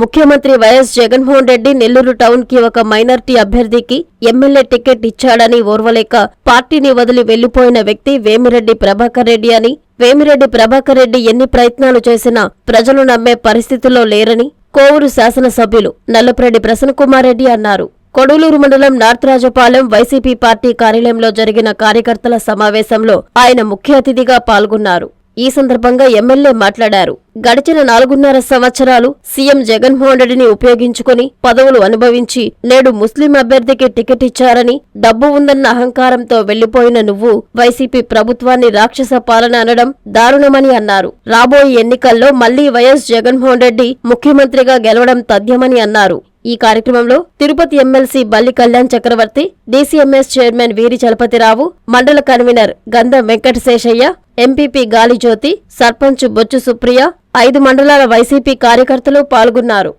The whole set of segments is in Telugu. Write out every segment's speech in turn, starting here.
ముఖ్యమంత్రి వైఎస్ జగన్మోహన్ రెడ్డి నెల్లూరు టౌన్కి ఒక మైనార్టీ అభ్యర్థికి ఎమ్మెల్యే టికెట్ ఇచ్చాడని ఓర్వలేక పార్టీని వదిలి వెళ్ళిపోయిన వ్యక్తి వేమిరెడ్డి ప్రభాకర్ రెడ్డి అని. వేమిరెడ్డి ప్రభాకర్ రెడ్డి ఎన్ని ప్రయత్నాలు చేసినా ప్రజలు నమ్మే పరిస్థితుల్లో లేరని కోవూరు శాసనసభ్యులు నల్లపురెడ్డి ప్రసన్నకుమార్ రెడ్డి అన్నారు. కొడూలూరు మండలం నార్త్ రాజపాలెం వైసీపీ పార్టీ కార్యాలయంలో జరిగిన కార్యకర్తల సమావేశంలో ఆయన ముఖ్య అతిథిగా పాల్గొన్నారు. ఈ సందర్భంగా ఎమ్మెల్యే మాట్లాడారు. గడిచిన నాలుగున్నర సంవత్సరాలు సీఎం జగన్మోహన్ రెడ్డిని ఉపయోగించుకుని పదవులు అనుభవించి నేడు ముస్లిం అభ్యర్థికి టికెట్ ఇచ్చారని డబ్బు ఉందన్న అహంకారంతో వెళ్ళిపోయిన నువ్వు వైసీపీ ప్రభుత్వాన్ని రాక్షస పాలన అనడం దారుణమని అన్నారు. రాబోయే ఎన్నికల్లో మళ్ళీ వైఎస్ జగన్మోహన్ రెడ్డి ముఖ్యమంత్రిగా గెలవడం తథ్యమని అన్నారు. ఈ కార్యక్రమంలో తిరుపతి ఎమ్మెల్సీ బల్లి కళ్యాణ్ చక్రవర్తి డీసీఎంఎస్ చైర్మన్ వీరి చలపతిరావు మండల కన్వీనర్ గంధం వెంకటశేషయ్య ఎంపీపీ గాలిజ్యోతి సర్పంచ్ బొచ్చు సుప్రియ ఐదు మండలాల వైసీపీ కార్యకర్తలు పాల్గొన్నారు.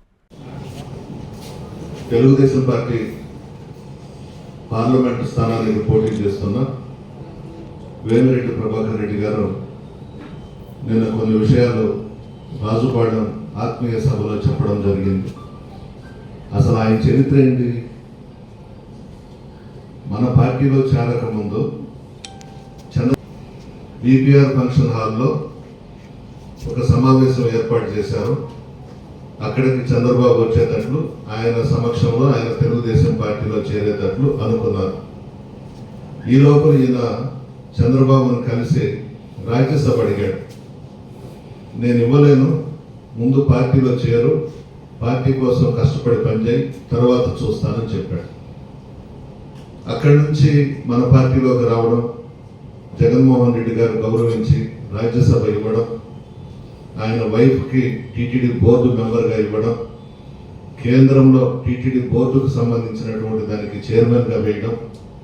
తెలుగుదేశం పార్టీ పార్లమెంట్ స్థానానికి పోటీ చేస్తున్న వేమిరెడ్డి ప్రభాకర్ రెడ్డి గారు నిన్న కొన్ని విషయాలు రాజుపాలెం ఆత్మీయ సభలో చెప్పడం జరిగింది. అసలు ఆయన చరిత్ర ఏంటి? మన పార్టీలో చేరకముందు చంద్ర బీపీఆర్ ఫంక్షన్ హాల్లో ఒక సమావేశం ఏర్పాటు చేశారు. అక్కడికి చంద్రబాబు వచ్చేటట్లు ఆయన సమక్షంలో ఆయన తెలుగుదేశం పార్టీలో చేరేటట్లు అనుకున్నారు. ఈ లోపల ఈయన చంద్రబాబును కలిసి రాజ్యసభ అడిగాడు. నేను ఇవ్వలేను ముందు పార్టీలో చేరు పార్టీ కోసం కష్టపడి పనిచేయి తర్వాత చూస్తానని చెప్పాడు. అక్కడి నుంచి మన పార్టీలోకి రావడం జగన్మోహన్ రెడ్డి గారు గౌరవించి రాజ్యసభ ఇవ్వడం ఆయన వైఫ్కి టీటీడీ బోర్డు మెంబర్గా ఇవ్వడం కేంద్రంలో టీటీడీ బోర్డుకు సంబంధించినటువంటి దానికి చైర్మన్గా వేయడం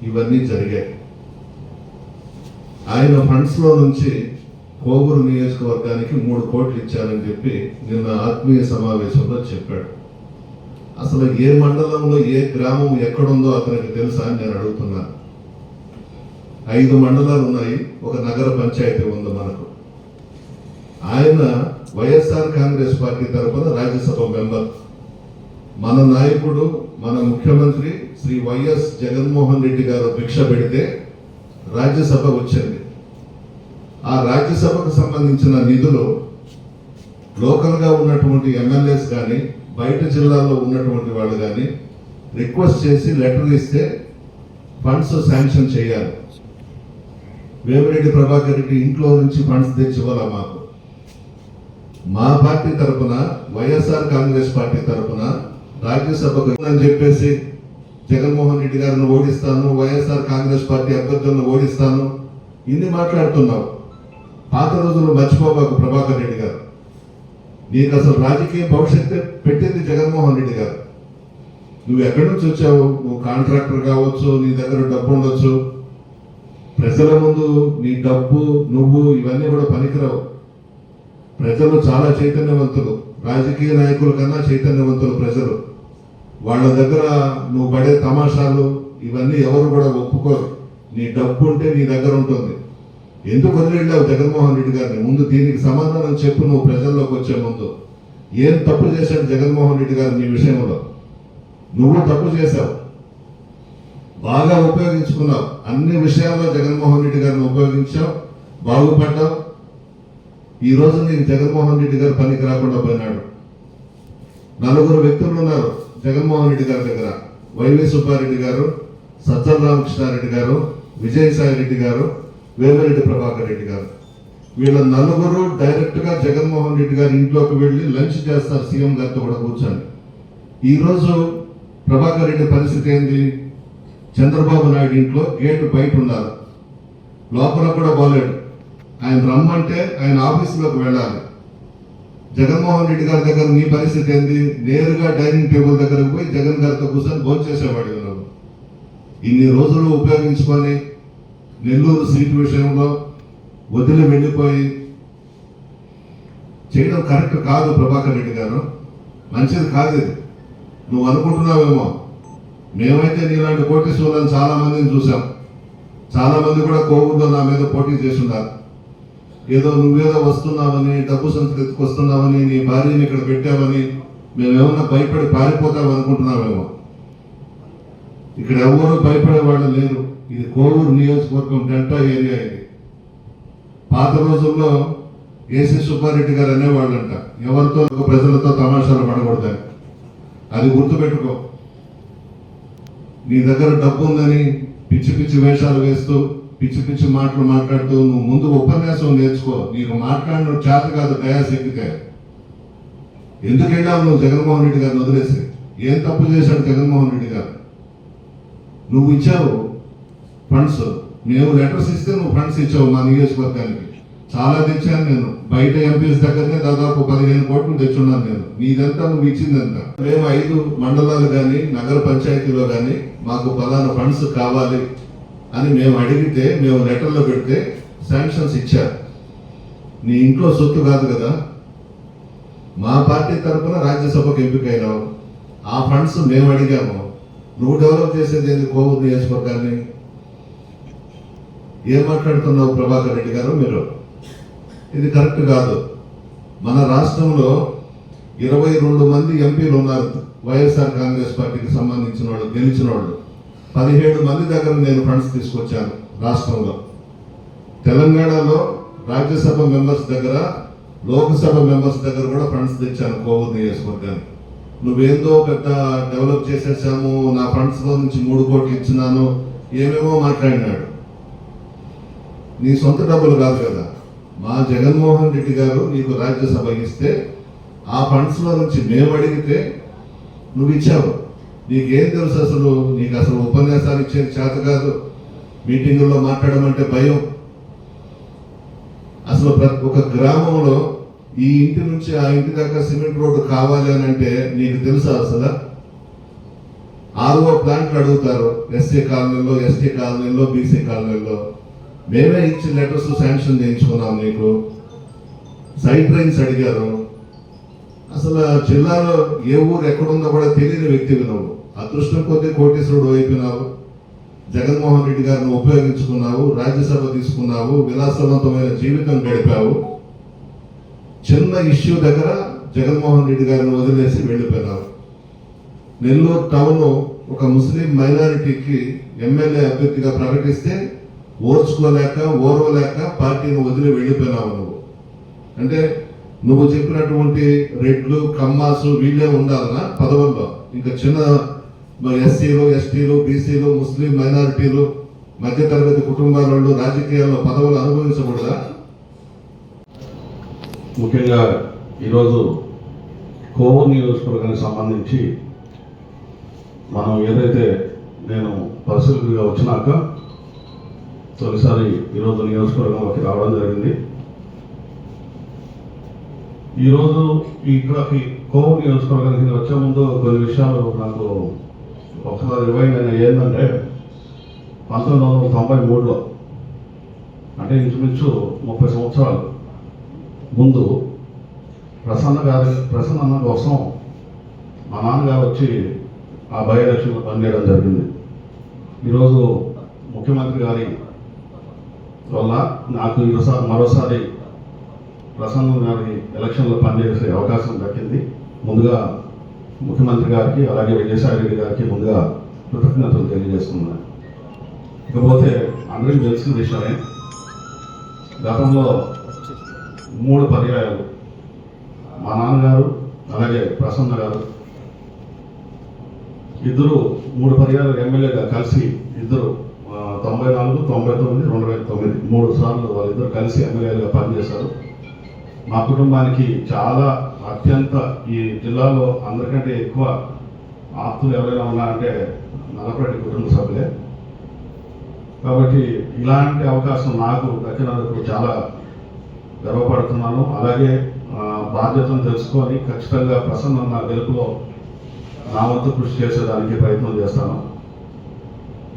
ఇవన్నీ జరిగాయి. ఆయన ఫండ్స్లో నుంచి కోవూరు నియోజకవర్గానికి మూడు కోట్లు ఇచ్చారని చెప్పి నిన్న ఆత్మీయ సమావేశంలో చెప్పాడు. అసలు ఏ మండలంలో ఏ గ్రామం ఎక్కడుందో అతనికి తెలుసా అని నేను అడుగుతున్నాను. ఐదు మండలాలు ఉన్నాయి ఒక నగర పంచాయతీ ఉంది మనకు. ఆయన వైఎస్ఆర్ కాంగ్రెస్ పార్టీ తరఫున రాజ్యసభ మెంబర్. మన నాయకుడు మన ముఖ్యమంత్రి శ్రీ వైఎస్ జగన్మోహన్ రెడ్డి గారు భిక్ష పెడితే రాజ్యసభ వచ్చింది. ఆ రాజ్యసభకు సంబంధించిన నిధులు లోకల్గా ఉన్నటువంటి ఎమ్మెల్యేస్ కానీ బయట జిల్లాలో ఉన్నటువంటి వాళ్ళు కానీ రిక్వెస్ట్ చేసి లెటర్ ఇస్తే ఫండ్స్ శాంక్షన్ చేయాలి. వేమిరెడ్డి ప్రభాకర్ రెడ్డి ఇంట్లో నుంచి ఫండ్స్ తెచ్చివ్వాలా మాకు? మా పార్టీ తరపున వైఎస్ఆర్ కాంగ్రెస్ పార్టీ తరపున రాజ్యసభకు అని చెప్పేసి జగన్మోహన్ రెడ్డి గారిని ఓడిస్తాను వైఎస్ఆర్ కాంగ్రెస్ పార్టీ అభ్యర్థులను ఓడిస్తాను. ఇన్ని మాట్లాడుతున్నావు. పాత రోజులు మర్చిపోబాకు ప్రభాకర్ రెడ్డి గారు. నీకు అసలు రాజకీయ భవిష్యత్తు పెట్టింది జగన్మోహన్ రెడ్డి గారు. నువ్వు ఎక్కడి నుంచి వచ్చావు? నువ్వు కాంట్రాక్టర్ కావచ్చు నీ దగ్గర డబ్బు ఉండొచ్చు. ప్రజల ముందు నీ డబ్బు నువ్వు ఇవన్నీ కూడా పనికిరావు. ప్రజలు చాలా చైతన్యవంతులు. రాజకీయ నాయకుల కన్నా చైతన్యవంతులు ప్రజలు. వాళ్ళ దగ్గర నువ్వు పడే తమాషాలు ఇవన్నీ ఎవరు కూడా ఒప్పుకోరు. నీ డబ్బు ఉంటే నీ దగ్గర ఉంటుంది. ఎందుకు వదిలేళ్ళావు జగన్మోహన్ రెడ్డి గారిని? ముందు దీనికి సమాధానం చెప్పు నువ్వు ప్రజల్లోకి వచ్చే ముందు. ఏం తప్పు చేశాడు జగన్మోహన్ రెడ్డి గారు నీ విషయంలో? నువ్వు తప్పు చేశావు. బాగా ఉపయోగించుకున్నావు. అన్ని విషయాల్లో జగన్మోహన్ రెడ్డి గారిని ఉపయోగించావు బాగుపడ్డావు. ఈ రోజు నీకు జగన్మోహన్ రెడ్డి గారు పనికి రాకుండా పోయినాడు. నలుగురు వ్యక్తులు ఉన్నారు జగన్మోహన్ రెడ్డి గారి దగ్గర. వైవి సుబ్బారెడ్డి గారు సజ్జల రామకృష్ణారెడ్డి గారు విజయసాయి రెడ్డి గారు వేమిరెడ్డి ప్రభాకర్ రెడ్డి గారు. వీళ్ళ నలుగురు డైరెక్ట్గా జగన్మోహన్ రెడ్డి గారి ఇంట్లోకి వెళ్ళి లంచ్ చేస్తారు సీఎం గారితో కూడా కూర్చొని. ఈరోజు ప్రభాకర్ రెడ్డి పరిస్థితి ఏంది? చంద్రబాబు నాయుడు ఇంట్లో గేటు బయట ఉండాలి. లోపల కూడా పోలేడు ఆయన రమ్మంటే ఆయన ఆఫీసులోకి వెళ్ళాలి. జగన్మోహన్ రెడ్డి గారి దగ్గర నీ పరిస్థితి ఏంది? నేరుగా డైనింగ్ టేబుల్ దగ్గరకు పోయి జగన్ గారితో కూర్చొని భోజనం చేసేవాడు ఇన్ని రోజులు ఉపయోగించుకొని నెల్లూరు సీటు విషయంలో వదిలి వెళ్ళిపోయి చేయడం కరెక్ట్ కాదు ప్రభాకర్ రెడ్డి గారు. మంచిది కాదు ఇది. నువ్వు అనుకుంటున్నావేమో. మేమైతే నీలాంటి కోటీశ్వరులను చాలా మందిని చూసాం చాలా మంది కూడా కోవిడ్లో నా మీద పోటీ చేస్తున్నారు. ఏదో నువ్వేదో వస్తున్నావని డబ్బు సంతకు వస్తున్నావని నీ భార్యని ఇక్కడ పెట్టావని మేమేమన్నా భయపడి పారిపోతాం అనుకుంటున్నామేమో ఇక్కడ ఎవరు భయపడే వాళ్ళు లేరు. ఇది కోవూరు నియోజకవర్గం డెల్టా ఏరియా ఇది. పాత రోజుల్లో ఏసీ సుబ్బారెడ్డి గారు అనేవాళ్ళంట ఎవరితో ప్రజలతో తమాషాలు పడకూడదని. అది గుర్తుపెట్టుకో. నీ దగ్గర డబ్బు ఉందని పిచ్చి పిచ్చి వేషాలు వేస్తూ పిచ్చి పిచ్చి మాటలు మాట్లాడుతూ నువ్వు ముందు ఉపన్యాసం నేర్చుకో. నీకు మాట్లాడిన చేత కాదు దయాశక్తికే ఎక్కితే. ఎందుకు వెళ్ళావు నువ్వు జగన్మోహన్ రెడ్డి గారిని వదిలేసి? ఏం తప్పు చేశాడు జగన్మోహన్ రెడ్డి గారు? నువ్వు ఇచ్చావు ఫండ్స్ మేము లెటర్స్ ఇస్తే నువ్వు ఫండ్స్ ఇచ్చావు మా నియోజకవర్గానికి. చాలా తెచ్చాను నేను. బయట ఎంపీస్ దగ్గరనే దాదాపు పదిహేను కోట్లు తెచ్చున్నాను నేను. నీదంతా నువ్వు ఇచ్చిందంతా. మేము ఐదు మండలాలు కానీ నగర పంచాయతీలో కానీ మాకు పలానా ఫండ్స్ కావాలి అని మేము అడిగితే మేము లెటర్లో పెడితే శాంక్షన్స్ ఇచ్చారు. నీ ఇంట్లో సొత్తు కాదు కదా. మా పార్టీ తరఫున రాజ్యసభకు ఎంపికైనావు. ఆ ఫండ్స్ మేము అడిగాము. నువ్వు డెవలప్ చేసేది ఏంది కోవూరు నియోజకవర్గాన్ని? ఏం మాట్లాడుతున్నావు ప్రభాకర్ రెడ్డి గారు మీరు? ఇది కరెక్ట్ కాదు. మన రాష్ట్రంలో ఇరవై రెండు మంది ఎంపీలు ఉన్నారు. వైఎస్ఆర్ కాంగ్రెస్ పార్టీకి సంబంధించిన వాళ్ళు గెలిచిన వాళ్ళు. పదిహేడు మంది దగ్గర నేను ఫండ్స్ తీసుకొచ్చాను రాష్ట్రంలో. తెలంగాణలో రాజ్యసభ మెంబర్స్ దగ్గర లోక్సభ మెంబర్స్ దగ్గర కూడా ఫండ్స్ తెచ్చాను కోవూరు నియోజకవర్గానికి. నువ్వేందో పెద్ద డెవలప్ చేసేసాము నా ఫ్రెండ్స్లో నుంచి మూడు కోట్లు ఇచ్చినాను ఏమేమో మాట్లాడినాడు. నీ సొంత డబ్బులు కాదు కదా. మా జగన్మోహన్ రెడ్డి గారు నీకు రాజ్యసభ ఇస్తే ఆ ఫండ్స్లో నుంచి మేము అడిగితే నువ్వు ఇచ్చావు. నీకేం తెలుసు అసలు? నీకు అసలు ఉపన్యాసాలు ఇచ్చేది చేత కాదు. మీటింగుల్లో మాట్లాడమంటే భయం. అసలు ఒక గ్రామంలో ఈ ఇంటి నుంచి ఆ ఇంటి దాకా సిమెంట్ రోడ్డు కావాలి అని అంటే నీకు తెలుసా అసలు? ఆర్ఓ ప్లాంట్లు అడుగుతారు. ఎస్సీ కాలనీలో ఎస్టీ కాలనీలో బీసీ కాలనీలో మేమే ఇచ్చిన లెటర్స్ శాంక్షన్ చేయించుకున్నాం నీకు సైడ్ లైన్స్ అడిగారు. అసలు జిల్లాలో ఏ ఊరు ఎక్కడుందో కూడా తెలియని వ్యక్తివి నువ్వు అదృష్టం కొద్దీ కోటేశ్వరుడు అయిపోయినావు జగన్మోహన్ రెడ్డి గారిని ఉపయోగించుకున్నావు. రాజ్యసభ తీసుకున్నావు. విలాసవంతమైన జీవితం గడిపావు. చిన్న ఇష్యూ దగ్గర జగన్మోహన్ రెడ్డి గారిని వదిలేసి వెళ్ళిపోయినావు. నెల్లూరు టౌన్ ఒక ముస్లిం మైనారిటీకి ఎమ్మెల్యే అభ్యర్థిగా ప్రకటిస్తే ఓర్చుకోలేక ఓర్వలేక పార్టీని వదిలి వెళ్ళిపోయినావు నువ్వు. అంటే నువ్వు చెప్పినటువంటి రెడ్లు కమ్మాసు వీళ్ళే ఉండాలనా? పదవుల్లో. ఇంకా చిన్న ఎస్సీలు ఎస్టీలు బీసీలు ముస్లిం మైనారిటీలు మధ్యతరగతి కుటుంబాల వాళ్ళు రాజకీయాల్లో పదవులు అనుభవించకూడదా? ముఖ్యంగా ఈరోజు కోవూరు నియోజకవర్గానికి సంబంధించి మనం ఏదైతే నేను పరిశీలకుడిగా వచ్చినాక తొలిసారి ఈరోజు నియోజకవర్గంలోకి రావడం జరిగింది. ఈరోజు ఇక్కడికి కోవూరు నియోజకవర్గానికి వచ్చే ముందు కొన్ని విషయాలు నాకు ఒకసారి రివైండ్ అయిన ఏంటంటే పంతొమ్మిది వందల తొంభై మూడులో అంటే ఇంచుమించు ముప్పై సంవత్సరాలు ముందు ప్రసన్న గారి ప్రసన్న అన్న కోసం మా నాన్నగారు వచ్చి ఆ బై ఎలక్షన్లో పనిచేయడం జరిగింది ఈరోజు ముఖ్యమంత్రి గారి వల్ల నాకు ఈసారి మరోసారి ప్రసన్న గారి ఎలక్షన్లో పనిచేసే అవకాశం దక్కింది. ముందుగా ముఖ్యమంత్రి గారికి అలాగే విజయసాయి రెడ్డి గారికి ముందుగా కృతజ్ఞతలు తెలియజేస్తున్నాను. ఇకపోతే అందరికీ తెలిసిన విషయమే గతంలో మూడు పర్యాయాలు మా నాన్నగారు అలాగే ప్రసన్న గారు ఇద్దరు మూడు పర్యాయాలు ఎమ్మెల్యేగా కలిసి ఇద్దరు తొంభై నాలుగు తొంభై తొమ్మిది రెండు వేల తొమ్మిది. మూడు సార్లు వాళ్ళిద్దరు కలిసి ఎమ్మెల్యేలుగా పనిచేశారు. మా కుటుంబానికి చాలా అత్యంత ఈ జిల్లాలో అందరికంటే ఎక్కువ ఆప్తులు ఎవరైనా ఉన్నారంటే నలపరెడ్డి కుటుంబ సభ్యులే. కాబట్టి ఇలాంటి అవకాశం నాకు దక్కినందుకు చాలా గర్వపడుతున్నాను. అలాగే బాధ్యతను తెలుసుకొని ఖచ్చితంగా ప్రసన్న నా గెలుపులో నా వంతు కృషి చేసేదానికి ప్రయత్నం చేస్తాను.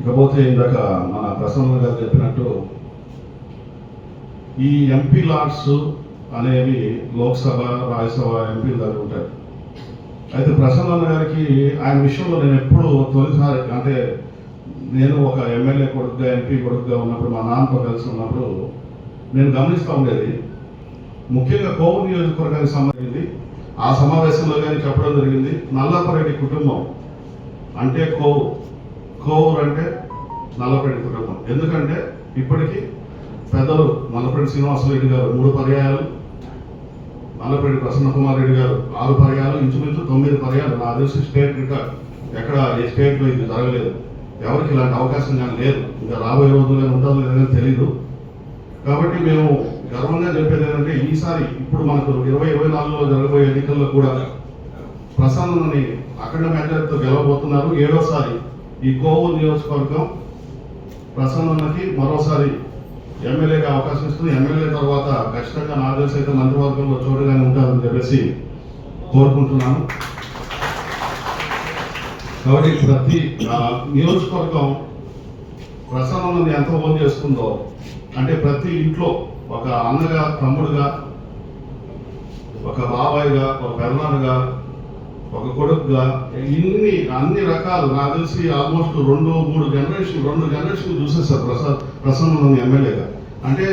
ఇకపోతే ఇందాక మన ప్రసన్న గారు చెప్పినట్టు ఈ ఎంపీ లాట్స్ అనేవి లోక్సభ రాజ్యసభ ఎంపీల దగ్గర ఉంటాయి. అయితే ప్రసన్న గారికి ఆయన విషయంలో నేను ఎప్పుడు తొలిసారి అంటే నేను ఒక ఎమ్మెల్యే కొడుకుగా ఎంపీ కొడుకుగా ఉన్నప్పుడు మా నాన్నతో కలిసి ఉన్నప్పుడు నేను గమనిస్తూ ఉండేది. ముఖ్యంగా కోవూరు నియోజకవర్గానికి సంబంధించి ఆ సమావేశంలో కానీ చెప్పడం జరిగింది. నల్లపరెడ్డి కుటుంబం అంటే కోవు కోవూరు అంటే నల్లపరెడ్డి కుటుంబం. ఎందుకంటే ఇప్పటికీ పెద్దలు శ్రీనివాస శ్రీనివాసరెడ్డి గారు మూడు పర్యాయాలు నల్లపరెడ్డి ప్రసన్న కుమార్ రెడ్డి గారు ఆరు పర్యాలు ఇంచుమించు తొమ్మిది పర్యాలు నా తెలిసి స్టేట్ రికార్డ్ ఎక్కడ ఏ స్టేట్లో ఇది జరగలేదు. ఎవరికి ఇలాంటి అవకాశం కానీ లేదు. ఇంకా రాబోయే రోజుల్లో ఉంటుందో లేదని తెలియదు కాబట్టి మేము గర్వంగా చెప్పేది ఏంటంటే ఈసారి ఇప్పుడు మనకు ఇరవై ఇరవై నాలుగులో జరగబోయే ఎన్నికల్లో కూడా ప్రసన్నని అఖండ మెజార్టీతో గెలవబోతున్నారు. ఏడోసారి ఈ కోవూరు నియోజకవర్గం ప్రసన్నకి మరోసారి ఎమ్మెల్యేగా అవకాశం ఇస్తుంది. ఎమ్మెల్యే తర్వాత ఖచ్చితంగా నా తెలిసి అయితే మంత్రివర్గంలో చోటుగానే ఉంటారని చెప్పేసి కోరుకుంటున్నాను. కాబట్టి ప్రతి నియోజకవర్గం ప్రసన్నని ఎంత ఓన్ చేసుకుందో అంటే ప్రతి ఇంట్లో ఒక అన్నగా తమ్ముడుగా ఒక బాబాయిగా ఒక పెదనాన్నగా ఒక కొడుకుగా ఇన్ని అన్ని రకాలు నాకు తెలిసి ఆల్మోస్ట్ రెండు మూడు జనరేషన్ రెండు జనరేషన్ చూసేస్తారు ప్రసాద్ ప్రసన్న ఎమ్మెల్యేగా అంటే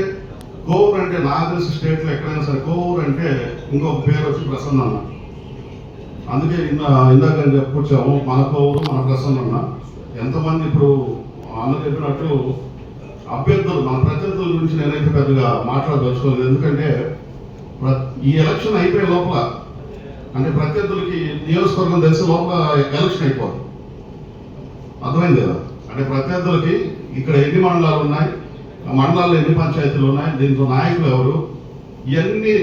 కోవూర్ అంటే నాకు తెలిసి స్టేట్లో ఎక్కడైనా సరే కోవూర్ అంటే ఇంకొక పేరు వచ్చి ప్రసన్న. అందుకే ఇందా ఇందాక నేను చెప్పుకొచ్చాము మన కోవూరు మన ప్రసన్న. ఎంతమంది ఇప్పుడు అన్న చెప్పినట్టు అభ్యర్థులు మన ప్రత్యర్థుల గురించి నేనైతే పెద్దగా మాట్లాడదలుచుకోలేదు. ఎందుకంటే ఈ ఎలక్షన్ అయిపోయే లోపల అంటే ప్రత్యర్థులకి నియోజకవర్గం తెలిసి లోపల ఎలక్షన్ అయిపోదు. అర్థమైంది కదా? అంటే ప్రత్యర్థులకి ఇక్కడ ఎన్ని మండలాలు ఉన్నాయి ఆ మండలాల్లో ఎన్ని పంచాయతీలు ఉన్నాయి దీంట్లో నాయకులు ఎవరు ఇవన్నీ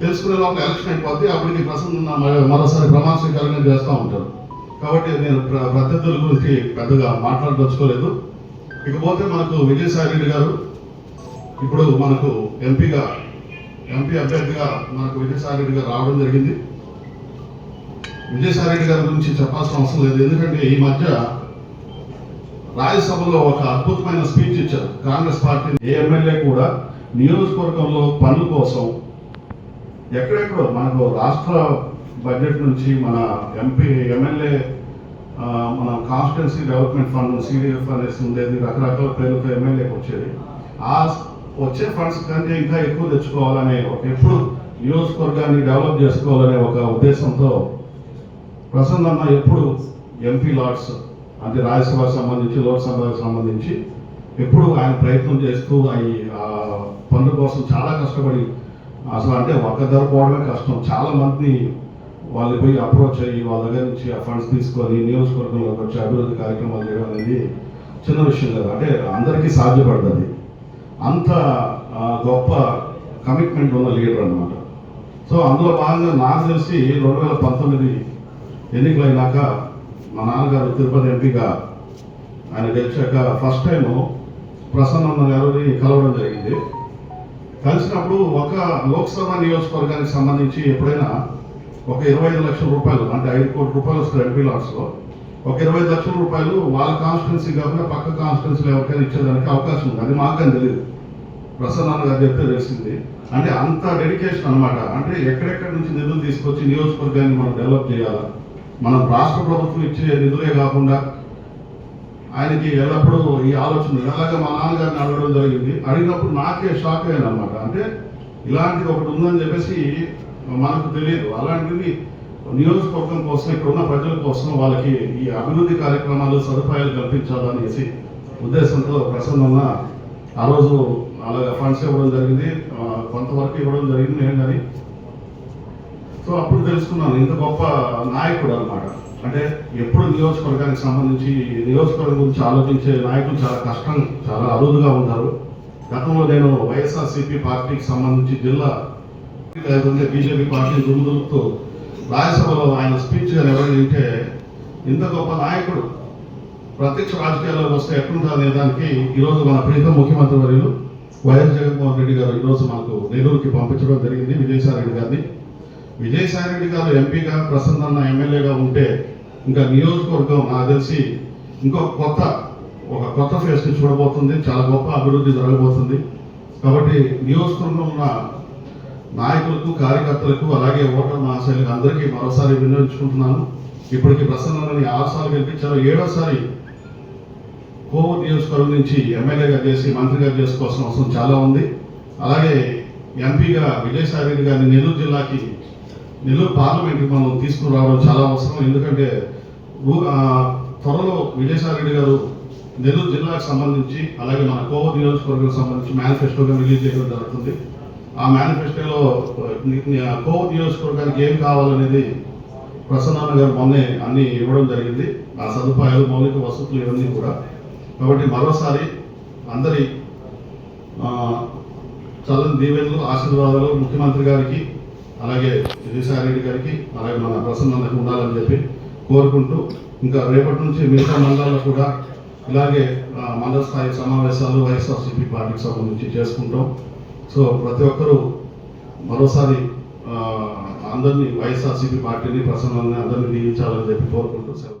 తెలుసుకునే లోపల ఎలక్షన్ అయిపోద్ది అప్పటికి ప్రసన్న మ- మరోసారి ప్రమాణ స్వీకారం చేస్తూ ఉంటారు కాబట్టి నేను ప్ర- ప్రత్యర్థుల గురించి పెద్దగా మాట్లాడదలుచుకోలేదు. ఇకపోతే మనకు విజయసాయి రెడ్డి గారు ఇప్పుడు మనకు ఎంపీగా ఎంపీ అభ్యర్థిగా మనకు విజయసాయి రెడ్డి గారు రావడం జరిగింది. విజయసాయిరెడ్డి గారి గురించి చెప్పాల్సిన అవసరం లేదు. ఎందుకంటే ఈ మధ్య రాజ్యసభలో ఒక అద్భుతమైన స్పీచ్ ఇచ్చారు. కాంగ్రెస్ పార్టీ ఏ ఎమ్మెల్యే కూడా నియోజకవర్గంలో పనుల కోసం ఎక్కడెక్కడో మనకు రాష్ట్ర బడ్జెట్ నుంచి మన ఎంపీ ఎమ్మెల్యే మన కాన్స్టిట్యున్సీ డెవలప్మెంట్ ఫండ్ సిడిఎఫ్ అనేసి ఉండేది రకరకాల పేర్లతో ఎమ్మెల్యేకి వచ్చేది. ఆ వచ్చే ఫండ్స్ కంటే ఇంకా ఎక్కువ తెచ్చుకోవాలనే ఒక ఎప్పుడు నియోజకవర్గాన్ని డెవలప్ చేసుకోవాలనే ఒక ఉద్దేశంతో ప్రసన్న ఎప్పుడు ఎంపీ లార్డ్స్ అంటే రాజ్యసభకు సంబంధించి లోక్సభకు సంబంధించి ఎప్పుడు ఆయన ప్రయత్నం చేస్తూ అవి ఆ పనుల కోసం చాలా కష్టపడి అసలు అంటే ఒక్క ధర పోవడమే కష్టం. చాలా మందిని వాళ్ళు పోయి అప్రోచ్ అయ్యి వాళ్ళ దగ్గర నుంచి ఆ ఫండ్స్ తీసుకొని నియోజకవర్గంలోకి వచ్చి అభివృద్ధి కార్యక్రమాలు చేయడం అనేది చిన్న విషయం కదా. అంటే అందరికీ సాధ్యపడుతుంది అంత గొప్ప కమిట్మెంట్ ఉన్న లీడర్ అన్నమాట. సో అందులో భాగంగా నాకు తెలిసి రెండు వేల పంతొమ్మిది ఎన్నికలైనాక మా నాన్నగారు తిరుపతి ఎంపీగా ఆయన గెలిచాక ఫస్ట్ టైం ప్రసన్న గారిని కలవడం జరిగింది. కలిసినప్పుడు ఒక లోక్సభ నియోజకవర్గానికి సంబంధించి ఎప్పుడైనా ఒక ఇరవై ఐదు లక్షల రూపాయలు అంటే ఐదు కోట్ల రూపాయలు వస్తుంది ఎంపీ లాట్స్లో. ఒక ఇరవై ఐదు లక్షల రూపాయలు వాళ్ళ కాన్స్టిట్యున్సీ కాకుండా పక్క కాన్స్టిట్యున్సీలో ఎవరికైనా ఇచ్చేదానికి అవకాశం ఉంది. అది మాకు కానీ తెలియదు ప్రసన్న గారు చెప్తే తెలిసింది. అంటే అంత డెడికేషన్ అన్నమాట. అంటే ఎక్కడెక్కడి నుంచి నిధులు తీసుకొచ్చి నియోజకవర్గాన్ని మనం డెవలప్ చేయాలా? మనం రాష్ట్ర ప్రభుత్వం ఇచ్చే నిధులే కాకుండా ఆయనకి ఎల్లప్పుడూ ఈ ఆలోచన ఎలాగ మా నాన్నగారిని అడగడం జరిగింది. అడిగినప్పుడు నాకే షాక్ అయ్యాను అనమాట అంటే ఇలాంటిది ఒకటి ఉందని చెప్పేసి మనకు తెలియదు. అలాంటిది నియోజకవర్గం కోసం ఇక్కడ ఉన్న ప్రజల కోసం వాళ్ళకి ఈ అభివృద్ధి కార్యక్రమాలు సదుపాయాలు కల్పించాలనేసి ఉద్దేశంతో ప్రసన్న ఆ రోజు అలాగే ఫండ్స్ ఇవ్వడం జరిగింది. కొంతవరకు ఇవ్వడం జరిగింది. నేను కానీ సో అప్పుడు తెలుసుకున్నాను ఇంత గొప్ప నాయకుడు అన్నమాట అంటే ఎప్పుడు నియోజకవర్గానికి సంబంధించి నియోజకవర్గం గురించి ఆలోచించే నాయకులు చాలా కష్టం చాలా అరుదుగా ఉన్నారు. గతంలో నేను వైఎస్ఆర్సీపీ పార్టీకి సంబంధించి జిల్లా లేదంటే బీజేపీ పార్టీ దుమ్ముదులుపుతూ రాజ్యసభలో ఆయన స్పీచ్ ఎవరైనా వింటే ఇంత గొప్ప నాయకుడు ప్రత్యక్ష రాజకీయాల్లోకి వస్తే ఎట్లుంటుంది అనే దానికి ఈరోజు మన ప్రీతం ముఖ్యమంత్రి వర్యులు వైఎస్ జగన్మోహన్ రెడ్డి గారు ఈరోజు మనకు నెల్లూరుకి పంపించడం జరిగింది విజయసాయి రెడ్డి గారిని. విజయసాయి రెడ్డి గారు ఎంపీగా ప్రసన్న ఎమ్మెల్యేగా ఉంటే ఇంకా నియోజకవర్గం నాకు తెలిసి ఇంకొక కొత్త ఒక కొత్త ఫేస్ని చూడబోతుంది చాలా గొప్ప అభివృద్ధి జరగబోతుంది. కాబట్టి నియోజకవర్గంలో ఉన్న నాయకులకు కార్యకర్తలకు అలాగే ఓటర్ మహాశైలకు అందరికీ మరోసారి వినియోగించుకుంటున్నాను ఇప్పటికి ప్రసన్నని ఆరుసార్లు గెలిపించారు. ఏడోసారి కోవూరు నియోజకవర్గం నుంచి ఎమ్మెల్యేగా చేసి మంత్రిగా చేసుకోవాల్సిన అవసరం చాలా ఉంది. అలాగే ఎంపీగా విజయసాయి రెడ్డి గారిని నెల్లూరు జిల్లాకి నెల్లూరు పార్లమెంట్కి మనం తీసుకురావడం చాలా అవసరం. ఎందుకంటే త్వరలో విజయసాయిరెడ్డి గారు నెల్లూరు జిల్లాకు సంబంధించి అలాగే మన కోవూరు నియోజకవర్గం సంబంధించి మేనిఫెస్టోగా రిలీజ్ చేయడం జరుగుతుంది. ఆ మేనిఫెస్టోలో ఆ, కోవూరు నియోజకవర్గానికి ఏం కావాలనేది ప్రసన్నాన్న గారు మొన్నే అన్ని ఇవ్వడం జరిగింది. ఆ సదుపాయాలు మౌలిక వసతులు ఇవన్నీ కూడా. కాబట్టి మరోసారి అందరి చల్లని దీవెనలు ఆశీర్వాదాలు ముఖ్యమంత్రి గారికి అలాగే విజయసాయి గారికి అలాగే మన ప్రసన్నకు ఉండాలని చెప్పి కోరుకుంటూ ఇంకా రేపటి నుంచి మిగతా మండలాల్లో కూడా ఇలాగే మండల స్థాయి సమావేశాలు వైఎస్ఆర్సీపీ పార్టీకి సంబంధించి చేసుకుంటాం. సో ప్రతి ఒక్కరూ మరోసారి అందరినీ వైఎస్ఆర్సీపీ పార్టీని ప్రసన్నాన్ని అందరినీ దీవించాలని చెప్పి కోరుకుంటూ సెలవు.